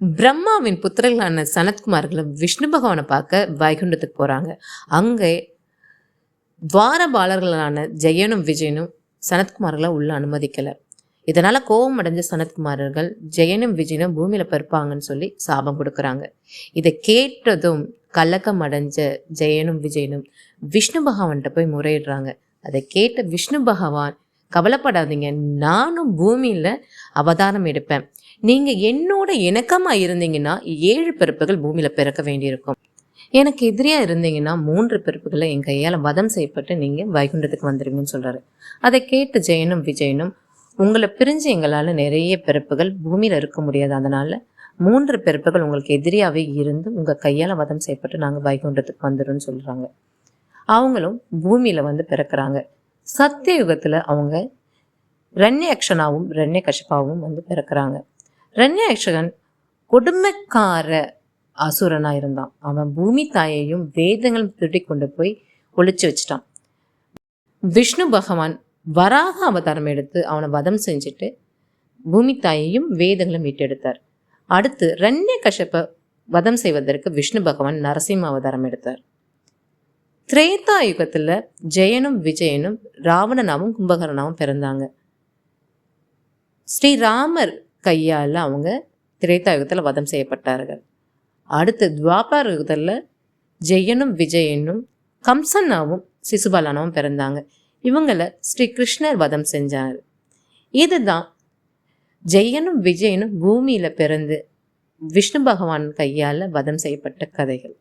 பிரம்மாவின் புத்திரர்களான சனத்குமார்களும் விஷ்ணு பகவானை பார்க்க வைகுண்டத்துக்கு போகிறாங்க அங்கே துவாரபாலர்களான ஜெயனும் விஜயனும் சனத்குமார்களை உள்ள அனுமதிக்கலை. இதனால் கோபம் அடைஞ்ச சனத்குமாரர்கள் ஜெயனும் விஜயனும் பூமியில் பிறப்பாங்கன்னு சொல்லி சாபம் கொடுக்குறாங்க. இதை கேட்டதும் கலக்கம் அடைஞ்ச ஜெயனும் விஜயனும் விஷ்ணு பகவான்கிட்ட போய் முறையிடுறாங்க. அதை கேட்ட விஷ்ணு பகவான் கவலைப்படாதீங்க. நானும் பூமியில் அவதாரம் எடுப்பேன். நீங்கள் என்னோட இணக்கமாக இருந்தீங்கன்னா ஏழு பிறப்புகள் பூமியில் பிறக்க வேண்டியிருக்கும். எனக்கு எதிரியாக இருந்தீங்கன்னா மூன்று பிறப்புகளை என் கையால் வதம் செய்யப்பட்டு நீங்கள் வைகுண்டத்துக்கு வந்துடுவீங்கன்னு சொல்கிறாரு அதை கேட்டு ஜெயனும் விஜயனும் உங்களை பிரிஞ்சு எங்களால் நிறைய பிறப்புகள் பூமியில் இருக்க முடியாது. அதனால் மூன்று பிறப்புகள் உங்களுக்கு எதிரியாகவே இருந்து உங்கள் கையால் வதம் செய்யப்பட்டு நாங்கள் வைகுண்டத்துக்கு வந்துடும்னு சொல்கிறாங்க அவங்களும் பூமியில் வந்து பிறக்கிறாங்க. சத்தியயுகத்தில் அவங்க ரண்யக்ஷனாவும் ரண்ய கஷிப்பாவும் வந்து பிறக்கிறாங்க. ரண்யக்ஷகன் கொடுமைக்கார அசுரனாக இருந்தான். அவன் பூமி தாயையும் வேதங்களும் திருடி கொண்டு போய் ஒழிச்சு வச்சிட்டான். விஷ்ணு பகவான் வராக அவதாரம் எடுத்து அவனை வதம் செஞ்சுட்டு பூமி தாயையும் வேதங்களும் மீட்டெடுத்தார். அடுத்து ரண்ய கஷப்ப வதம் செய்வதற்கு விஷ்ணு பகவான் நரசிம்ம அவதாரம் எடுத்தார். திரேதா யுகத்தில் ஜெயனும் விஜயனும் ராவணனாவும் கும்பகரனாவும் பிறந்தாங்க. ஸ்ரீராமர் கையால் அவங்க திரேதா யுகத்தில் வதம் செய்யப்பட்டார்கள். அடுத்து துவாபார யுகத்தில் ஜெயனும் விஜயனும் கம்சனாவும் சிசுபாலனாவும் பிறந்தாங்க. இவங்களை ஸ்ரீ கிருஷ்ணர் வதம் செஞ்சார். இதுதான் ஜெயனும் விஜயனும் பூமியில் பிறந்து விஷ்ணு பகவான் கையால் வதம் செய்யப்பட்ட கதைகள்.